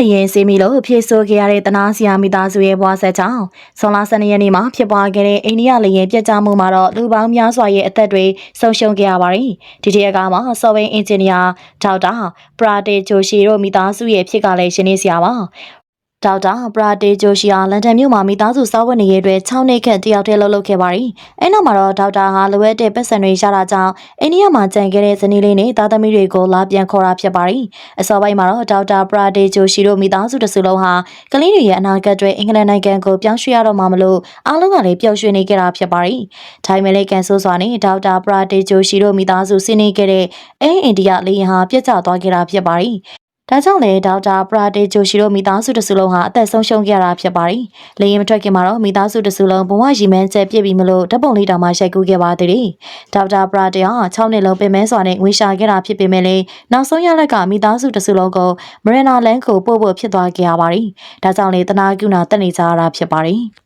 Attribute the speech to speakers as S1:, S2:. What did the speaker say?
S1: လျင်စီမီလို့ဖြစ်ဆိုခဲ့ရတဲ့တနာစီယာမိသားစုရဲ့ဘဝဆက်ကြောင်းဆွန်လာ12ရက်နေ့မှာဖြစ်ပွားခဲ့တဲ့အိန္ဒိယလျင်ပြက်ကြားမှုမှာတော့လူပေါင်းများစွာရဲ့အသက်တွေဆုံးရှုံးခဲ့ရပါတယ်။ဒီတရက်ကမှာဆော်ဝင်းအင်ဂျင်နီယာဒေါက်တာပရာတေဂျိုရှီတို့မိသားစုရဲ့ဖြစ်ကလည်းရှင်းနေစရာပါ။ ဒေါက်တာပရာတေဂျိုရှီယာလန်ဒန်မြို့မှာမိသားစုစောဝင်နေရတဲ့6နှစ်ခန့်တယောက်တည်းလှုပ်လှုပ်ခဲ့ပါတယ်။အဲနောက်မှာတော့ဒေါက်တာဟာလိုအပ်တဲ့ပတ်စံတွေရတာကြောင့်အိန္ဒိယမှာကြံခဲ့တဲ့ဇနီးလေးနဲ့သားသမီးတွေကိုလာပြန်ခေါ်တာဖြစ်ပါတယ်။အစောပိုင်းမှာတော့ဒေါက်တာပရာတေဂျိုရှီတို့မိသားစုတစ်စုလုံးဟာကလေးတွေရဲ့အနာဂတ်တွေအင်္ဂလန်နိုင်ငံကိုပြောင်းရွှေ့ရတော့မှာမလို့အားလုံးကလည်းပျော်ရွှင်နေကြတာဖြစ်ပါတယ်။ထိုင်းမဲလေးကန်ဆိုးစွာနဲ့ဒေါက်တာပရာတေဂျိုရှီတို့မိသားစုဆင်းနေခဲ့တဲ့အဲအိန္ဒိယလေယာဉ်ဟာပြတ်ကျသွားခဲ့တာဖြစ်ပါတယ်။ ဒါကြောင့်လေဒေါက်တာပရာတေဂျိုရှီတို့မိသားစုတစုလုံးဟာအသက်ဆုံးရှုံးခဲ့ရတာဖြစ်ပါတယ်။လေရင်မထွက်ခင်မှာတော့မိသားစုတစုလုံးဘဝရီမန်းချက်ပြည့်ပြီမလို့ဓာတ်ပုံလေးတောင်မှရိုက်ကူးခဲ့ပါသေးတယ်။ဒေါက်တာပရာတေဟာ6နှစ်လုံးပင်မဲစွာနဲ့ငွေရှာခဲ့တာဖြစ်ပေမဲ့လည်းနောက်ဆုံးရလက်ကမိသားစုတစုလုံးကိုမရနာလန်ကိုပို့ဖို့ဖြစ်သွားခဲ့ရပါတယ်။ဒါကြောင့်လေတနာကုနာတက်နေကြရတာဖြစ်ပါတယ်။